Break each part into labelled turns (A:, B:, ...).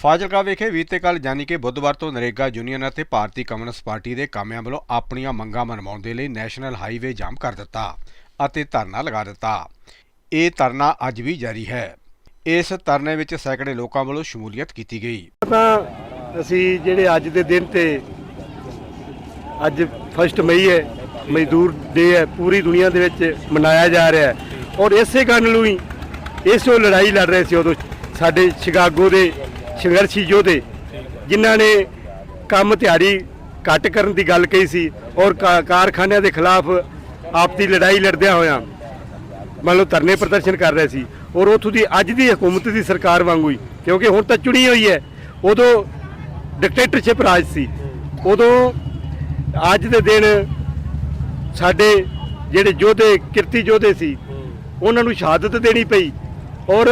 A: ਫਾਜ਼ਿਲਕਾ ਵਿਖੇ ਵੀਤੇ ਕੱਲ ਯਾਨੀ ਕਿ ਬੁੱਧਵਾਰ ਤੋਂ ਨਰੇਗਾ ਯੂਨੀਅਨ ਅਤੇ ਭਾਰਤੀ ਕਮਿਊਨਿਸਟ ਪਾਰਟੀ ਦੇ ਕਾਮਿਆਂ ਵੱਲੋਂ ਆਪਣੀਆਂ ਮੰਗਾਂ ਮਨਵਾਉਣ ਦੇ ਲਈ ਨੈਸ਼ਨਲ ਹਾਈਵੇ ਜਾਮ ਕਰ ਦਿੱਤਾ ਅਤੇ ਧਰਨਾ ਲਗਾ ਦਿੱਤਾ। ਇਹ ਧਰਨਾ ਅੱਜ ਵੀ ਜਾਰੀ ਹੈ। ਇਸ ਧਰਨੇ ਵਿੱਚ ਸੈਂਕੜੇ ਲੋਕਾਂ ਵੱਲੋਂ ਸ਼ਮੂਲੀਅਤ ਕੀਤੀ ਗਈ।
B: ਤਾਂ ਅਸੀਂ ਜਿਹੜੇ ਅੱਜ ਦੇ ਦਿਨ ਤੇ ਅੱਜ 1 ਮਈ ਹੈ, ਮਜ਼ਦੂਰ ਡੇ ਹੈ, ਪੂਰੀ ਦੁਨੀਆ ਦੇ ਵਿੱਚ ਮਨਾਇਆ ਜਾ ਰਿਹਾ ਹੈ। ਔਰ ਇਸੇ ਕਾਰਨ ਨੂੰ ਹੀ ਇਸੋ ਲੜਾਈ ਲੜ ਰਹੇ ਸੀ ਉਦੋਂ ਸਾਡੇ ਸ਼ਿਕਾਗੋ ਦੇ ਸੰਘਰਸ਼ੀ ਯੋਧੇ ਜਿਨ੍ਹਾਂ ਨੇ ਕੰਮ ਤਿਆਰੀ ਘੱਟ ਕਰਨ ਦੀ ਗੱਲ ਕਹੀ ਸੀ ਔਰ ਕਾ- ਕਾਰਖਾਨਿਆਂ ਦੇ ਖਿਲਾਫ ਆਪਦੀ ਲੜਾਈ ਲੜਦਿਆਂ ਹੋਇਆਂ ਮੰਨ ਲਓ ਧਰਨੇ ਪ੍ਰਦਰਸ਼ਨ ਕਰ ਰਹੇ ਸੀ ਔਰ ਉੱਥੋਂ ਦੀ ਅੱਜ ਦੀ ਹਕੂਮਤ ਦੀ ਸਰਕਾਰ ਵਾਂਗੂ ਹੀ ਕਿਉਂਕਿ ਹੁਣ ਤਾਂ ਚੁਣੀ ਹੋਈ ਹੈ। ਉਦੋਂ ਡਿਕਟੇਟਰਸ਼ਿਪ ਰਾਜ ਸੀ। ਉਦੋਂ ਅੱਜ ਦੇ ਦਿਨ ਸਾਡੇ ਜਿਹੜੇ ਯੋਧੇ, ਕਿਰਤੀ ਯੋਧੇ ਸੀ, ਉਹਨਾਂ ਨੂੰ ਸ਼ਹਾਦਤ ਦੇਣੀ ਪਈ ਔਰ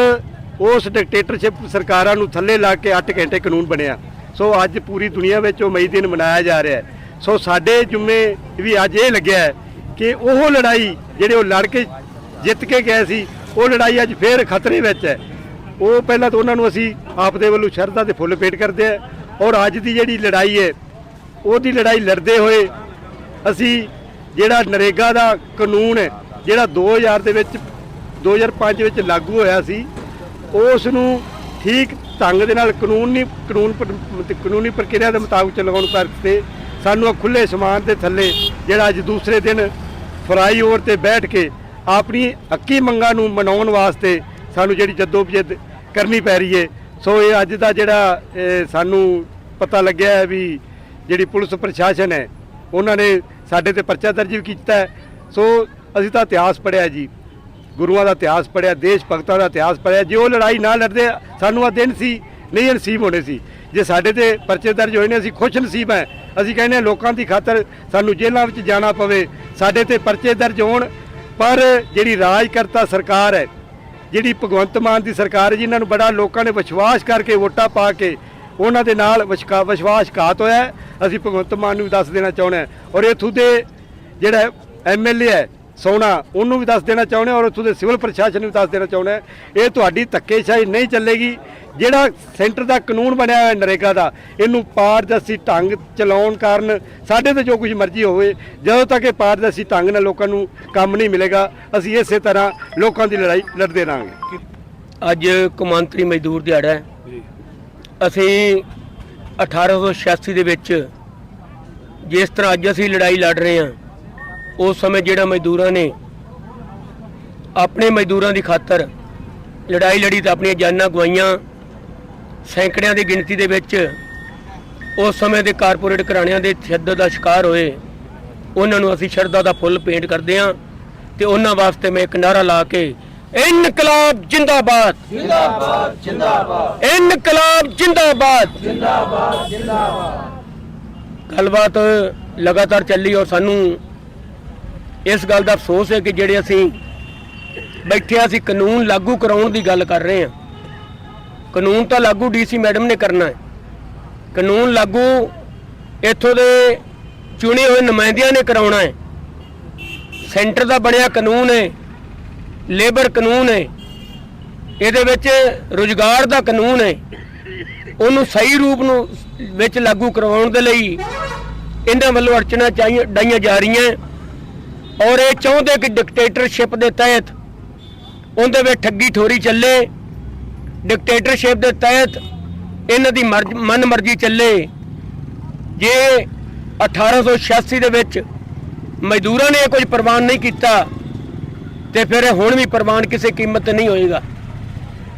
B: ਉਸ ਡਿਕਟੇਟਰਸ਼ਿਪ ਸਰਕਾਰਾਂ ਨੂੰ ਥੱਲੇ ਲਾ ਕੇ 8 ਘੰਟੇ ਕਾਨੂੰਨ ਬਣਿਆ। ਸੋ ਅੱਜ ਪੂਰੀ ਦੁਨੀਆ ਵਿੱਚ ਉਹ ਮਈ ਦਿਨ ਮਨਾਇਆ ਜਾ ਰਿਹਾ ਹੈ। ਸੋ ਸਾਡੇ ਜੁਮੇ ਵੀ ਅੱਜ ਇਹ ਲੱਗਿਆ ਹੈ ਕਿ ਉਹ ਲੜਾਈ ਜਿਹੜੇ ਉਹ ਲੜ ਕੇ ਜਿੱਤ ਕੇ ਗਏ ਸੀ, ਉਹ ਲੜਾਈ ਅੱਜ ਫੇਰ ਖਤਰੇ ਵਿੱਚ ਹੈ। ਉਹ ਪਹਿਲਾਂ ਤਾਂ ਉਹਨਾਂ ਨੂੰ ਅਸੀਂ ਆਪ ਦੇ ਵੱਲੋਂ ਸ਼ਰਧਾ ਦੇ ਫੁੱਲ ਭੇਟ ਕਰਦੇ ਆ ਔਰ ਅੱਜ ਦੀ ਜਿਹੜੀ ਲੜਾਈ ਹੈ, ਉਹਦੀ ਲੜਾਈ ਲੜਦੇ ਹੋਏ ਅਸੀਂ ਜਿਹੜਾ ਨਰੇਗਾ ਦਾ ਕਾਨੂੰਨ ਹੈ, ਜਿਹੜਾ 2000 ਦੇ ਵਿੱਚ 2005 ਵਿੱਚ ਲਾਗੂ ਹੋਇਆ ਸੀ ਉਸ ਨੂੰ ਠੀਕ ਢੰਗ ਦੇ ਨਾਲ ਕਾਨੂੰਨੀ, ਕਾਨੂੰਨ ਕਾਨੂੰਨੀ ਪ੍ਰਕਿਰਿਆ ਦੇ ਮੁਤਾਬਕ ਚਲਾਉਣ ਕਰਕੇ ਸਾਨੂੰ ਖੁੱਲੇ ਸਮਾਨ ਦੇ ਥੱਲੇ ਜਿਹੜਾ ਅੱਜ ਦੂਸਰੇ ਦਿਨ ਫਰਾਈ ਓਵਰ ਤੇ ਬੈਠ ਕੇ ਆਪਣੀ ਹੱਕੀ ਮੰਗਾਂ ਨੂੰ ਮਨਾਉਣ ਵਾਸਤੇ ਸਾਨੂੰ ਜਿਹੜੀ ਜਦੋਜਹਿਦ ਕਰਨੀ ਪੈ ਰਹੀ ਹੈ ਸੋ ਇਹ ਅੱਜ ਦਾ ਜਿਹੜਾ ਸਾਨੂੰ ਪਤਾ ਲੱਗਿਆ ਹੈ ਵੀ ਜਿਹੜੀ ਪੁਲਿਸ ਪ੍ਰਸ਼ਾਸਨ ਹੈ, ਉਹਨਾਂ ਨੇ ਸਾਡੇ ਤੇ ਪਰਚਾ ਦਰਜ ਵੀ ਕੀਤਾ ਸੋ ਅਸੀਂ ਤਾਂ ਇਤਿਹਾਸ ਪੜਿਆ ਜੀ। ਗੁਰੂਆਂ ਦਾ ਇਤਿਹਾਸ ਪੜਿਆ ਦੇਸ਼ ਭਗਤਾਂ ਦਾ ਇਤਿਹਾਸ ਪੜਿਆ ਜੇ ਉਹ ਲੜਾਈ ਨਾ ਲੜਦੇ, ਸਾਨੂੰ ਆ ਦਿਨ ਸੀ, ਨਹੀਂ ਨਸੀਬ ਹੋਣੇ ਸੀ। ਜੇ ਸਾਡੇ ਤੇ ਪਰਚੇ ਦਰਜ ਹੋਏ ਨੇ, ਅਸੀਂ ਖੁਸ਼ ਨਸੀਬ ਹੈ। ਅਸੀਂ ਕਹਿੰਦੇ ਹਾਂ ਲੋਕਾਂ ਦੀ ਖਾਤਰ ਸਾਨੂੰ ਜੇਲ੍ਹਾਂ ਵਿੱਚ ਜਾਣਾ ਪਵੇ, ਸਾਡੇ ਤੇ ਪਰਚੇ ਦਰਜ ਹੋਣ। ਪਰ ਜਿਹੜੀ ਰਾਜਕਰਤਾ ਸਰਕਾਰ ਹੈ, ਜਿਹੜੀ ਭਗਵੰਤ ਮਾਨ ਦੀ ਸਰਕਾਰ ਹੈ, ਜਿਨ੍ਹਾਂ ਨੂੰ ਬੜਾ ਲੋਕਾਂ ਨੇ ਵਿਸ਼ਵਾਸ ਕਰਕੇ ਵੋਟਾਂ ਪਾ ਕੇ ਉਹਨਾਂ ਦੇ ਨਾਲ ਵਿਸ਼ਕਾ- ਵਿਸ਼ਵਾਸਘਾਤ ਹੋਇਆ ਅਸੀਂ ਭਗਵੰਤ ਮਾਨ ਨੂੰ ਵੀ ਦੱਸ ਦੇਣਾ ਚਾਹੁੰਦੇ ਹਾਂ। ਔਰ ਇਥੋਂ ਦੇ ਜਿਹੜਾ ਐਮਐਲਏ ਹੈ ਸੋਨਾ ਉਹਨੂੰ ਵੀ ਦੱਸ ਦੇਣਾ ਚਾਹੁੰਦੇ ਹਾਂ ਔਰ ਉੱਥੋਂ ਦੇ ਸਿਵਲ ਪ੍ਰਸ਼ਾਸਨ ਨੂੰ ਵੀ ਦੱਸ ਦੇਣਾ ਚਾਹੁੰਦੇ ਹਾਂ। ਇਹ ਤੁਹਾਡੀ ਧੱਕੇਸ਼ਾਹੀ ਨਹੀਂ ਚੱਲੇਗੀ। ਜਿਹੜਾ ਸੈਂਟਰ ਦਾ ਕਾਨੂੰਨ ਬਣਿਆ ਹੋਇਆ ਨਰੇਗਾ ਦਾ ਇਹਨੂੰ ਪਾਰਦਰਸ਼ੀ ਢੰਗ ਚਲਾਉਣ ਕਾਰਨ ਸਾਡੇ ਤੇ ਜੋ ਕੁਝ ਮਰਜ਼ੀ ਹੋਵੇ ਜਦੋਂ ਤੱਕ ਇਹ ਪਾਰਦਰਸ਼ੀ ਢੰਗ ਨਾਲ ਲੋਕਾਂ ਨੂੰ ਕੰਮ ਨਹੀਂ ਮਿਲੇਗਾ ਅਸੀਂ ਇਸੇ ਤਰ੍ਹਾਂ ਲੋਕਾਂ ਦੀ ਲੜਾਈ ਲੜਦੇ ਰਹਾਂਗੇ।
C: ਅੱਜ ਕੌਮਾਂਤਰੀ ਮਜ਼ਦੂਰ ਦਿਹਾੜਾ ਹੈ। ਅਸੀਂ 1886 ਦੇ ਵਿੱਚ ਜਿਸ ਤਰ੍ਹਾਂ ਅੱਜ ਅਸੀਂ ਲੜਾਈ ਲੜ ਰਹੇ ਹਾਂ ਉਸ ਸਮੇਂ ਜਿਹੜਾ ਮਜ਼ਦੂਰਾਂ ਨੇ ਆਪਣੇ ਮਜ਼ਦੂਰਾਂ ਦੀ ਖਾਤਰ ਲੜਾਈ ਲੜੀ ਤਾਂ ਆਪਣੀਆਂ ਜਾਨਾਂ ਗਵਾਈਆਂ ਸੈਂਕੜਿਆਂ ਦੀ ਗਿਣਤੀ ਦੇ ਵਿੱਚ ਉਸ ਸਮੇਂ ਦੇ ਕਾਰਪੋਰੇਟ ਘਰਾਣਿਆਂ ਦੇ ਤਸ਼ੱਦਦ ਦਾ ਸ਼ਿਕਾਰ ਹੋਏ ਉਹਨਾਂ ਨੂੰ ਅਸੀਂ ਸ਼ਰਧਾ ਦਾ ਫੁੱਲ ਪੇਂਟ ਕਰਦੇ ਹਾਂ ਤੇ ਉਹਨਾਂ ਵਾਸਤੇ ਮੈਂ ਇੱਕ ਨਾਰਾ ਲਾ ਕੇ ਇਨਕਲਾਬ ਜਿੰਦਾਬਾਦ। ਜਿੰਦਾਬਾਦ ਜਿੰਦਾਬਾਦ। ਇਨਕਲਾਬ ਜਿੰਦਾਬਾਦ। ਜਿੰਦਾਬਾਦ ਜਿੰਦਾਬਾਦ। ਗੱਲਬਾਤ ਲਗਾਤਾਰ ਚੱਲੀ ਔਰ ਸਾਨੂੰ ਇਸ ਗੱਲ ਦਾ ਅਫਸੋਸ ਹੈ ਕਿ ਜਿਹੜੇ ਅਸੀਂ ਬੈਠੇ ਹਾਂ, ਅਸੀਂ ਕਾਨੂੰਨ ਲਾਗੂ ਕਰਾਉਣ ਦੀ ਗੱਲ ਕਰ ਰਹੇ ਹਾਂ। ਕਾਨੂੰਨ ਤਾਂ ਲਾਗੂ ਡੀਸੀ ਮੈਡਮ ਨੇ ਕਰਨਾ ਹੈ। ਕਾਨੂੰਨ ਲਾਗੂ ਇੱਥੋਂ ਦੇ ਚੁਣੇ ਹੋਏ ਨੁਮਾਇੰਦਿਆਂ ਨੇ ਕਰਾਉਣਾ ਹੈ। ਸੈਂਟਰ ਦਾ ਬਣਿਆ ਕਾਨੂੰਨ ਹੈ ਲੇਬਰ ਕਾਨੂੰਨ ਹੈ। ਇਹਦੇ ਵਿੱਚ ਰੁਜ਼ਗਾਰ ਦਾ ਕਾਨੂੰਨ ਹੈ। ਉਹਨੂੰ ਸਹੀ ਰੂਪ ਨੂੰ ਵਿੱਚ ਲਾਗੂ ਕਰਵਾਉਣ ਦੇ ਲਈ ਇਹਨਾਂ ਵੱਲੋਂ ਅੜਚਣਾ ਚਾਹੀਆਂ ਡਾਈਆਂ ਜਾ ਰਹੀਆਂ। ਔਰ ਇਹ ਚਾਹੁੰਦੇ ਕਿ ਡਿਕਟੇਟਰਸ਼ਿਪ ਦੇ ਤਹਿਤ ਉਹਦੇ ਵਿੱਚ ਠੱਗੀ ਠੋਰੀ ਚੱਲੇ ਡਿਕਟੇਟਰਸ਼ਿਪ ਦੇ ਤਹਿਤ ਇਹਨਾਂ ਦੀ ਮਰਜ਼- ਮਨਮਰਜ਼ੀ ਚੱਲੇ। ਜੇ 1886 ਦੇ ਵਿੱਚ ਮਜ਼ਦੂਰਾਂ ਨੇ ਇਹ ਕੁਝ ਪ੍ਰਵਾਨ ਨਹੀਂ ਕੀਤਾ ਤੇ ਫਿਰ ਇਹ ਹੁਣ ਵੀ ਪ੍ਰਵਾਨ ਕਿਸੇ ਕੀਮਤ ਤੇ ਨਹੀਂ ਹੋਏਗਾ।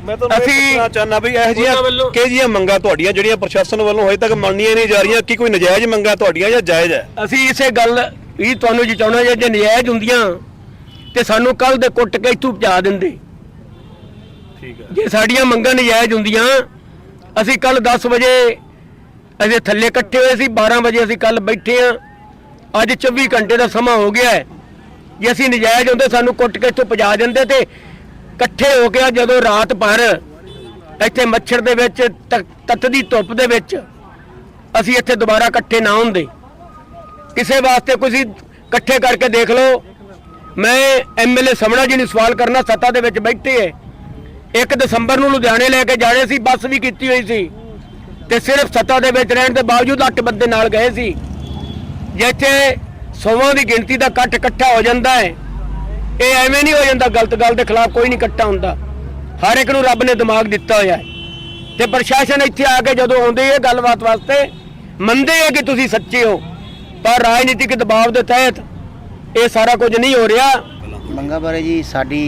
D: ਮੈਂ ਤੁਹਾਨੂੰ ਪੁੱਛਣਾ ਚਾਹੁੰਦਾ ਵੀ ਇਹ
C: ਉਹਨਾਂ
D: ਜੀਆਂ
C: ਵੱਲੋਂ-
D: ਕਿ ਜੀਆਂ ਮੰਗਾਂ ਤੁਹਾਡੀਆਂ ਜਿਹੜੀਆਂ ਪ੍ਰਸ਼ਾਸਨ ਵੱਲੋਂ ਹਜੇ ਤੱਕ ਮੰਨੀਆਂ ਨਹੀਂ ਜਾ ਰਹੀਆਂ? ਕੀ ਕੋਈ ਨਜਾਇਜ਼ ਮੰਗਾਂ ਤੁਹਾਡੀਆਂ ਜਾਂ ਜਾਇਜ਼ ਹੈ?
C: ਅਸੀਂ ਇਸੇ ਗੱਲ ਵੀ ਤੁਹਾਨੂੰ ਜੇ ਜੇ ਨਜਾਇਜ਼ ਹੁੰਦੀਆਂ ਤੇ ਸਾਨੂੰ ਕੱਲ ਦੇ ਕੁੱਟ ਕੇ ਇੱਥੋਂ ਪਹੁੰਚਾ ਦਿੰਦੇ।
D: ਠੀਕ ਹੈ।
C: ਜੇ ਸਾਡੀਆਂ ਮੰਗਾਂ ਨਜਾਇਜ਼ ਹੁੰਦੀਆਂ ਅਸੀਂ ਕੱਲ 10 ਵਜੇ ਅਸੀਂ ਥੱਲੇ ਇਕੱਠੇ ਹੋਏ ਸੀ 12 ਵਜੇ ਅਸੀਂ ਕੱਲ ਬੈਠੇ ਆ ਅੱਜ 24 ਘੰਟੇ ਦਾ ਸਮਾਂ ਹੋ ਗਿਆ ਹੈ। ਜੇ ਅਸੀਂ ਨਜਾਇਜ਼ ਹੁੰਦੇ ਸਾਨੂੰ ਕੁੱਟ ਕੇ ਇੱਥੋਂ ਪਹੁੰਚਾ ਦਿੰਦੇ ਤੇ ਇਕੱਠੇ ਹੋ ਕੇ ਜਦੋਂ ਰਾਤ ਭਰ ਇੱਥੇ ਮੱਛਰ ਦੇ ਵਿੱਚ ਤ- ਤੱਤਦੀ ਧੁੱਪ ਦੇ ਵਿੱਚ ਅਸੀਂ ਇੱਥੇ ਦੁਬਾਰਾ ਇਕੱਠੇ ਨਾ ਹੁੰਦੇ। ਕਿਸੇ ਵਾਸਤੇ ਤੁਸੀਂ ਇਕੱਠੇ ਕਰਕੇ ਦੇਖ ਲਓ। ਮੈਂ ਐਮਐਲਏ ਸਮਣਾ ਜੀ ਨੂੰ ਸਵਾਲ ਕਰਨਾ ਸੱਤਾ ਦੇ ਵਿੱਚ ਬੈਠੇ ਹੈ 1 ਦਸੰਬਰ ਨੂੰ ਲੁਧਿਆਣੇ ਲੈ ਕੇ ਜਾਣੇ ਸੀ, ਬੱਸ ਵੀ ਕੀਤੀ ਹੋਈ ਸੀ। ਤੇ ਸਿਰਫ ਸੱਤਾ ਦੇ ਵਿੱਚ ਰਹਿਣ ਦੇ ਬਾਵਜੂਦ ਅੱਠ ਬੰਦੇ ਨਾਲ ਗਏ ਸੀ। ਜਿੱਥੇ ਸੌਵਾਂ ਦੀ ਗਿਣਤੀ ਦਾ ਇਕੱਠ ਇਕੱਠਾ ਹੋ ਜਾਂਦਾ ਹੈ ਇਹ ਐਵੇਂ ਨਹੀਂ ਹੋ ਜਾਂਦਾ, ਗਲਤ ਗੱਲ ਦੇ ਖਿਲਾਫ ਕੋਈ ਨਹੀਂ ਇਕੱਠਾ ਹੁੰਦਾ। ਹਰ ਇੱਕ ਨੂੰ ਰੱਬ ਨੇ ਦਿਮਾਗ ਦਿੱਤਾ ਹੋਇਆ ਹੈ ਤੇ ਪ੍ਰਸ਼ਾਸਨ ਇੱਥੇ ਆ ਕੇ ਜਦੋਂ ਆਉਂਦੇ ਇਹ ਗੱਲਬਾਤ ਵਾਸਤੇ ਮੰਨਦੇ ਆ ਕਿ ਤੁਸੀਂ ਸੱਚੇ ਹੋ। ਪਰ ਰਾਜਨੀਤਿਕ ਦਬਾਅ ਦੇ ਤਹਿਤ ਇਹ ਸਾਰਾ ਕੁਝ ਨਹੀਂ ਹੋ ਰਿਹਾ।
E: ਮੰਗਾਂ ਬਾਰੇ ਜੀ ਸਾਡੀ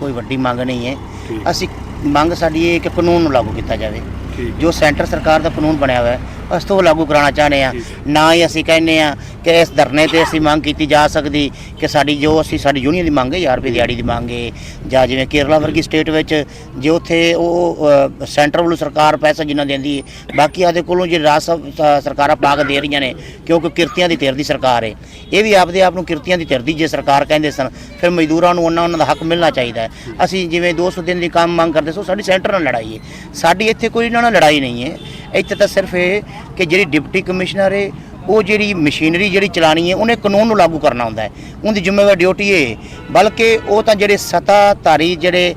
E: ਕੋਈ ਵੱਡੀ ਮੰਗ ਨਹੀਂ ਹੈ। ਅਸੀਂ ਮੰਗ ਸਾਡੀ ਇਹ ਕਿ ਕਾਨੂੰਨ ਨੂੰ ਲਾਗੂ ਕੀਤਾ ਜਾਵੇ। ਜੋ ਸੈਂਟਰ ਸਰਕਾਰ ਦਾ ਕਾਨੂੰਨ ਬਣਿਆ ਹੋਇਆ ਹੈ ਅਸੀਂ ਤੋਂ ਲਾਗੂ ਕਰਾਉਣਾ ਚਾਹੁੰਦੇ ਆ ਨਾ ਹੀ ਅਸੀਂ ਕਹਿੰਦੇ ਆ ਕਿ ਇਸ ਧਰਨੇ ਤੇ ਅਸੀਂ ਮੰਗ ਕੀਤੀ ਜਾ ਸਕਦੀ ਕਿ ਸਾਡੀ ਜੋ ਅਸੀਂ ਸਾਡੀ ਯੂਨੀਅਨ ਦੀ ਮੰਗ ਹੈ 1000 ਰੁਪਏ ਦਿਹਾੜੀ ਦੀ ਮੰਗ ਹੈ, ਜਾਂ ਜਿਵੇਂ ਕੇਰਲਾ ਵਰਗੀ ਸਟੇਟ ਵਿੱਚ ਜੇ ਉੱਥੇ ਉਹ ਸੈਂਟਰ ਵੱਲੋਂ ਸਰਕਾਰ ਪੈਸਾ ਜਿੰਨਾ ਦਿੰਦੀ ਹੈ, ਬਾਕੀ ਆਦੇ ਕੋਲੋਂ ਜੇ ਰਾਜ ਸਭ ਸਰਕਾਰਾਂ ਪਾ ਕੇ ਦੇ ਰਹੀਆਂ ਨੇ, ਕਿਉਂਕਿ ਕਿਰਤੀਆਂ ਦੀ ਧਿਰ ਦੀ ਸਰਕਾਰ ਹੈ। ਇਹ ਵੀ ਆਪਦੇ ਆਪ ਨੂੰ ਕਿਰਤੀਆਂ ਦੀ ਧਿਰ ਦੀ ਜੇ ਸਰਕਾਰ ਕਹਿੰਦੇ ਸਨ, ਫਿਰ ਮਜ਼ਦੂਰਾਂ ਨੂੰ ਉਹਨਾਂ ਉਹਨਾਂ ਦਾ ਹੱਕ ਮਿਲਣਾ ਚਾਹੀਦਾ ਹੈ। ਅਸੀਂ ਜਿਵੇਂ 200 ਦਿਨ ਦੀ ਕੰਮ ਮੰਗ ਕਰਦੇ ਸੋ ਸਾਡੀ ਸੈਂਟਰ ਨਾਲ ਲੜਾਈ ਹੈ। ਸਾਡੀ ਇੱਥੇ ਕੋਈ ਇਹਨਾਂ ਨਾਲ ਲੜਾਈ ਨਹੀਂ ਹੈ। ਇੱਥੇ ਤਾਂ ਸਿਰਫ ਇਹ ਕਿ ਜਿਹੜੀ ਡਿਪਟੀ ਕਮਿਸ਼ਨਰ ਹੈ ਉਹ ਜਿਹੜੀ ਮਸ਼ੀਨਰੀ ਜਿਹੜੀ ਚਲਾਣੀ ਹੈ, ਉਹਨੇ ਕਾਨੂੰਨ ਨੂੰ ਲਾਗੂ ਕਰਨਾ ਹੁੰਦਾ ਹੈ। ਉਹਦੀ ਜ਼ਿੰਮੇਵਾਰੀ ਡਿਊਟੀ ਇਹ ਹੈ। ਬਲਕਿ ਉਹ ਤਾਂ ਜਿਹੜੇ ਸੱਤਾਧਾਰੀ ਜਿਹੜੇ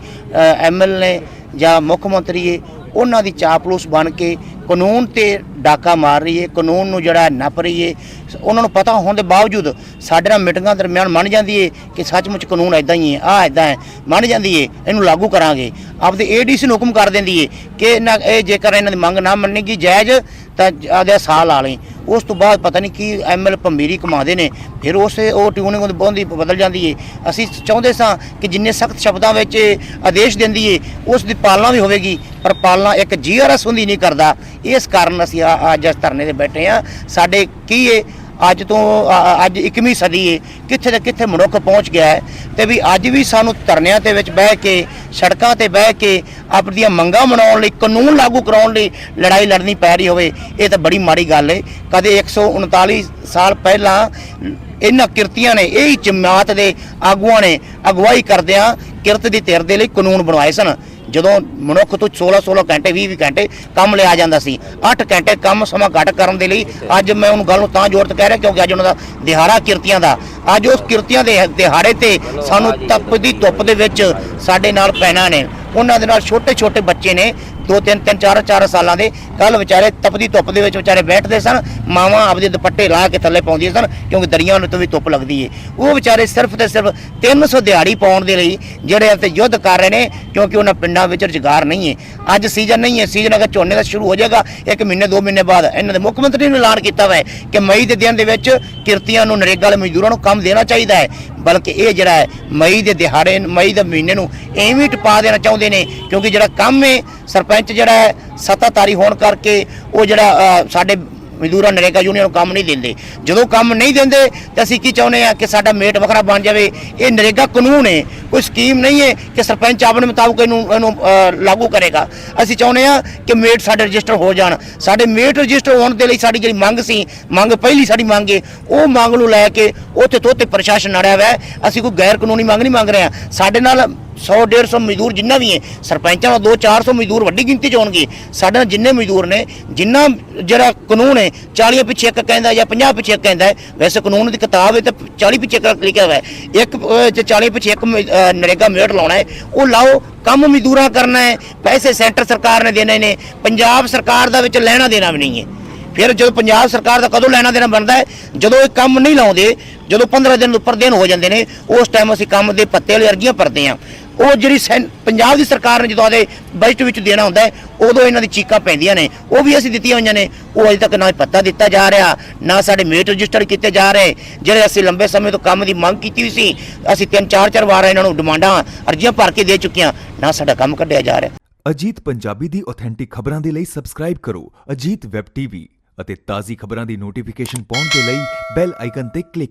E: ਐਮਐਲ ਨੇ ਜਾਂ ਮੁੱਖ ਮੰਤਰੀ ਹੈ, ਉਹਨਾਂ ਦੀ ਚਾਪਲੂਸ ਬਣ ਕੇ ਕਾਨੂੰਨ ਤੇ ਡਾਕਾ ਮਾਰ ਰਹੀ ਹੈ, ਕਾਨੂੰਨ ਨੂੰ ਜਿਹੜਾ ਨੱਪ ਰਹੀ ਹੈ। ਉਹਨਾਂ ਨੂੰ ਪਤਾ ਹੋਣ ਦੇ ਬਾਵਜੂਦ ਸਾਡੇ ਨਾਲ ਮੀਟਿੰਗਾਂ ਦਰਮਿਆਨ ਮੰਨ ਜਾਂਦੀ ਹੈ ਕਿ ਸੱਚਮੁੱਚ ਕਾਨੂੰਨ ਐਦਾਂ ਹੀ ਹੈ ਆ ਐਦਾਂ ਹੈ। ਮੰਨ ਜਾਂਦੀ ਹੈ, ਇਹਨੂੰ ਲਾਗੂ ਕਰਾਂਗੇ। ਆਪਦੇ ਏਡੀਸੀ ਨੂੰ ਹੁਕਮ ਕਰ ਦਿੰਦੀ ਹੈ ਕਿ ਇਹਨਾਂ, ਇਹ ਜੇਕਰ ਇਹਨਾਂ ਦੀ ਮੰਗ ਨਾ ਮੰਨੇਗੀ, ਜਾਇਜ਼ ਤਾਂ ਆਦੇ ਸਾਲ ਆ ਲਈ। ਉਸ ਤੋਂ ਬਾਅਦ ਪਤਾ ਨਹੀਂ ਕੀ ਐਮਐਲ ਭੰਬੀਰੀ ਕਮਾਉਂਦੇ ਨੇ, ਫਿਰ ਉਸੇ ਉਹ ਟਿਊਨਿੰਗ ਉਹਦੀ ਬਦਲ ਜਾਂਦੀ ਏ। ਅਸੀਂ ਚਾਹੁੰਦੇ ਸਾਂ ਕਿ ਜਿੰਨੇ ਸਖਤ ਸ਼ਬਦਾਂ ਵਿੱਚ ਆਦੇਸ਼ ਦਿੰਦੀ ਏ, ਉਸ ਦੀ ਪਾਲਣਾ ਵੀ ਹੋਵੇਗੀ, ਪਰ ਪਾਲਣਾ ਇੱਕ ਜੀਆਰਐਸ ਹੁੰਦੀ ਨਹੀਂ ਕਰਦਾ। ਇਸ ਕਾਰਨ ਅਸੀਂ ਅੱਜ ਇਸ ਧਰਨੇ ਤੇ ਬੈਠੇ ਆ। ਸਾਡੇ ਕੀ ਏ ਅੱਜ ਤੋਂ ਅੱਜ 21ਵੀਂ ਸਦੀ ਏ, ਕਿੱਥੇ ਦਾ ਕਿੱਥੇ ਮਨੁੱਖ ਪਹੁੰਚ ਗਿਆ ਹੈ ਤੇ ਵੀ ਅੱਜ ਵੀ ਸਾਨੂੰ ਧਰਨਿਆਂ ਦੇ ਵਿੱਚ ਬਹਿ ਕੇ, ਸੜਕਾਂ ਤੇ ਬਹਿ ਕੇ ਆਪਣੀਆਂ ਮੰਗਾਂ ਮਨਾਉਣ ਲਈ, ਕਾਨੂੰਨ ਲਾਗੂ ਕਰਾਉਣ ਲਈ ਲੜਾਈ ਲੜਨੀ ਪੈ ਰਹੀ ਹੋਵੇ, ਇਹ ਤਾਂ ਬੜੀ ਮਾੜੀ ਗੱਲ ਏ। ਕਦੇ 139 ਸਾਲ ਪਹਿਲਾਂ ਇਹਨਾਂ ਕਿਰਤੀਆਂ ਨੇ, ਇਹ ਹੀ ਜਮਾਤ ਦੇ ਆਗੂਆਂ ਨੇ ਅਗਵਾਈ ਕਰਦਿਆਂ ਕਿਰਤ ਦੀ ਧਿਰ ਦੇ ਲਈ ਕਾਨੂੰਨ ਬਣਵਾਏ ਸਨ। ਜਦੋਂ ਮਨੁੱਖ ਤੋਂ 16 16 ਘੰਟੇ 20 20 ਘੰਟੇ ਕੰਮ ਲਿਆ ਜਾਂਦਾ ਸੀ 8 ਘੰਟੇ ਕੰਮ ਸਮਾਂ ਘੱਟ ਕਰਨ ਦੇ ਲਈ ਅੱਜ ਮੈਂ ਉਹਨੂੰ ਗੱਲ ਨੂੰ ਤਾਂ ਜ਼ੋਰ ਤੇ ਕਹਿ ਰਿਹਾ ਕਿਉਂਕਿ ਅੱਜ ਉਹਨਾਂ ਦਾ ਦਿਹਾੜਾ ਕਿਰਤੀਆਂ ਦਾ। ਅੱਜ ਉਸ ਕਿਰਤੀਆਂ ਦੇ ਦਿਹਾੜੇ ਤੇ ਸਾਨੂੰ ਤਪਦੀ ਧੁੱਪ ਦੇ ਵਿੱਚ ਸਾਡੇ ਨਾਲ ਪੈਣਾ ਨੇ। ਉਹਨਾਂ ਦੇ ਨਾਲ ਛੋਟੇ ਛੋਟੇ ਬੱਚੇ ਨੇ ਦੋ ਤਿੰਨ ਤਿੰਨ ਚਾਰ ਚਾਰ ਸਾਲਾਂ ਦੇ ਕੱਲ ਵਿਚਾਰੇ ਤਪਦੀ ਧੁੱਪ ਦੇ ਵਿੱਚ ਵਿਚਾਰੇ ਬੈਠਦੇ ਸਨ, ਮਾਵਾਂ ਆਪਦੇ ਦੁਪੱਟੇ ਲਾ ਕੇ ਥੱਲੇ ਪਾਉਂਦੀਆਂ ਸਨ, ਕਿਉਂਕਿ ਦਰੀਆਂ ਨੂੰ ਤੋਂ ਵੀ ਧੁੱਪ ਲੱਗਦੀ ਏ। ਉਹ ਵਿਚਾਰੇ ਸਿਰਫ ਤੇ ਸਿਰਫ 300 ਦਿਹਾੜੀ ਪਾਉਣ ਦੇ ਲਈ ਜਿਹੜੇ ਇੱਥੇ ਯੁੱਧ ਕਰ ਰਹੇ ਨੇ, ਕਿਉਂਕਿ ਉਹਨਾਂ ਪਿੰਡਾਂ ਵਿੱਚ ਰੁਜ਼ਗਾਰ ਨਹੀਂ ਏ। ਅੱਜ ਸੀਜ਼ਨ ਨਹੀਂ ਏ, ਸੀਜ਼ਨ ਅਗਰ ਝੋਨੇ ਦਾ ਸ਼ੁਰੂ ਹੋ ਜਾਏਗਾ, ਇੱਕ ਮਹੀਨੇ, ਦੋ ਮਹੀਨੇ ਬਾਅਦ ਇਹਨਾਂ ਦੇ ਮੁੱਖ ਮੰਤਰੀ ਨੇ ਐਲਾਨ ਕੀਤਾ ਹੋਇਆ ਕਿ ਮਈ ਦੇ ਦਿਨ ਦੇ ਵਿੱਚ ਕਿਰਤੀਆਂ ਨੂੰ, ਨਰੇਗਾ ਵਾਲੇ ਮਜ਼ਦੂਰਾਂ ਨੂੰ ਕੰਮ ਦੇਣਾ ਚਾਹੀਦਾ ਹੈ ਬਲਕਿ ਇਹ ਜਿਹੜਾ ਹੈ ਮਈ ਦੇ ਦਿਹਾੜੇ, ਮਈ ਦੇ ਮਹੀਨੇ ਨੂੰ ਐਵੇਂ ਹੀ ਟਪਾ ਦੇਣਾ ਚਾਹੁੰਦੇ ਨੇ, ਕਿਉਂਕਿ ਜਿਹੜਾ ਕੰਮ ਹੈ ਸਰਪੰਚ ਜਿਹੜਾ ਹੈ, ਸੱਤਾਧਾਰੀ ਹੋਣ ਕਰਕੇ ਉਹ ਜਿਹੜਾ ਸਾਡੇ ਮਜ਼ਦੂਰਾਂ ਨਰੇਗਾ ਯੂਨੀਅਨ ਨੂੰ ਕੰਮ ਨਹੀਂ ਦਿੰਦੇ। ਜਦੋਂ ਕੰਮ ਨਹੀਂ ਦਿੰਦੇ, ਤੇ ਅਸੀਂ ਕੀ ਚਾਹੁੰਦੇ ਆ ਕਿ ਸਾਡਾ ਮੇਟ ਵੱਖਰਾ ਬਣ ਜਾਵੇ। ਇਹ ਨਰੇਗਾ ਕਾਨੂੰਨ ਹੈ। ਕੋਈ ਸਕੀਮ ਨਹੀਂ ਹੈ ਕਿ ਸਰਪੰਚ ਆਪਣੇ ਮੁਤਾਬਕ ਇਹਨੂੰ ਇਹਨੂੰ ਲਾਗੂ ਕਰੇਗਾ। ਅਸੀਂ ਚਾਹੁੰਦੇ ਆ ਕਿ ਮੇਟ ਸਾਡੇ ਰਜਿਸਟਰ ਹੋ ਜਾਣ। ਸਾਡੇ ਮੇਟ ਰਜਿਸਟਰ ਹੋਣ ਦੇ ਲਈ ਸਾਡੀ ਜਿਹੜੀ ਮੰਗ ਸੀ ਮੰਗ ਪਹਿਲੀ ਸਾਡੀ ਮੰਗ ਹੈ ਉਹ ਮੰਗ ਨੂੰ ਲੈ ਕੇ ਉੱਥੇ ਤੋਤੇ ਪ੍ਰਸ਼ਾਸਨ ਅੜਿਆ ਹੋਇਆ ਅਸੀਂ ਕੋਈ ਗੈਰ ਕਾਨੂੰਨੀ ਮੰਗ ਨਹੀਂ ਮੰਗ ਰਹੇ ਹਾਂ। ਸਾਡੇ ਨਾਲ 100 150 ਮਜ਼ਦੂਰ ਜਿੰਨਾ ਵੀ ਹੈ ਸਰਪੰਚਾਂ ਦਾ 2 400 ਮਜ਼ਦੂਰ ਵੱਡੀ ਗਿਣਤੀ ਚ ਹੋਣਗੇ। ਸਾਡੇ ਨਾਲ ਜਿੰਨੇ ਮਜ਼ਦੂਰ ਨੇ ਜਿੰਨਾ ਜਿਹੜਾ ਕਾਨੂੰਨ ਹੈ 40 ਪਿੱਛੇ ਇੱਕ ਕਹਿੰਦਾ ਜਾਂ 50 ਪਿੱਛੇ ਇੱਕ ਕਹਿੰਦਾ ਵੈਸੇ ਕਾਨੂੰਨ ਦੀ ਕਿਤਾਬ ਹੈ ਤੇ 40 ਪਿੱਛੇ ਇੱਕ ਲਿਖਿਆ ਹੋਇਆ ਹੈ। ਇੱਕ ਅਹ, 40 ਪਿੱਛੇ ਇੱਕ ਨਰੇਗਾ ਮੇਟ ਲਾਉਣਾ ਹੈ, ਉਹ ਲਾਓ, ਕੰਮ ਮਜ਼ਦੂਰਾਂ ਕਰਨਾ ਹੈ, ਪੈਸੇ ਸੈਂਟਰ ਸਰਕਾਰ ਨੇ ਦੇਣੇ ਨੇ, ਪੰਜਾਬ ਸਰਕਾਰ ਦਾ ਵਿੱਚ ਲੈਣਾ ਦੇਣਾ ਵੀ ਨਹੀਂ ਹੈ। ਫਿਰ ਜਦੋਂ ਪੰਜਾਬ ਸਰਕਾਰ ਦਾ ਕਦੋਂ ਲੈਣਾ ਦੇਣਾ ਬਣਦਾ ਹੈ? ਜਦੋਂ ਇਹ ਕੰਮ ਨਹੀਂ ਲਾਉਂਦੇ, ਜਦੋਂ 15 ਦਿਨ ਉੱਪਰ ਦਿਨ ਹੋ ਜਾਂਦੇ ਨੇ, ਉਸ ਟਾਈਮ ਅਸੀਂ ਕੰਮ ਦੇ ਪੱਤੇ ਵਾਲੀ ਅਰਜ਼ੀਆਂ ਭਰਦੇ ਹਾਂ। ਉਹ ਜਿਹੜੀ ਸੈਨ- ਪੰਜਾਬ ਦੀ ਸਰਕਾਰ ਨੇ ਜਦੋਂ ਆਦੇ ਬਜਟ ਵਿੱਚ ਦੇਣਾ ਹੁੰਦਾ ਉਦੋਂ ਇਹਨਾਂ ਦੀ ਚੀਕਾਂ ਪੈਂਦੀਆਂ ਨੇ। ਉਹ ਵੀ ਅਸੀਂ ਦਿੱਤੀਆਂ ਹੋਈਆਂ ਨੇ। ਉਹ ਅਜੇ ਤੱਕ ਨਾ ਪੱਤਾ ਦਿੱਤਾ ਜਾ ਰਿਹਾ, ਨਾ ਸਾਡੇ ਮੇਟ ਰਜਿਸਟਰ ਕੀਤੇ ਜਾ ਰਹੇ। ਜਿਹੜੇ ਅਸੀਂ ਲੰਬੇ ਸਮੇਂ ਤੋਂ ਕੰਮ ਦੀ ਮੰਗ ਕੀਤੀ ਹੋਈ ਸੀ, ਅਸੀਂ ਤਿੰਨ ਚਾਰ ਚਾਰ ਵਾਰ ਇਹਨਾਂ ਨੂੰ ਡਿਮਾਂਡਾਂ, ਅਰਜ਼ੀਆਂ ਭਰ ਕੇ ਦੇ ਚੁੱਕੀਆਂ, ਨਾ ਸਾਡਾ ਕੰਮ ਕੱਢਿਆ ਜਾ ਰਿਹਾ।
F: ਅਜੀਤ ਪੰਜਾਬੀ ਦੀ ਆਥੈਂਟਿਕ ਖਬਰਾਂ ਦੇ ਲਈ ਸਬਸਕ੍ਰਾਈਬ ਕਰੋ। ਅਜੀਤ ਵੈਬ ਟੀਵੀ ਅਤੇ ਤਾਜ਼ੀ ਖਬਰਾਂ ਦੀ ਨੋਟੀਫਿਕੇਸ਼ਨ ਪਾਉਣ ਦੇ ਲਈ ਬੈਲ ਆਈਕਨ ਤੇ ਕਲਿੱਕ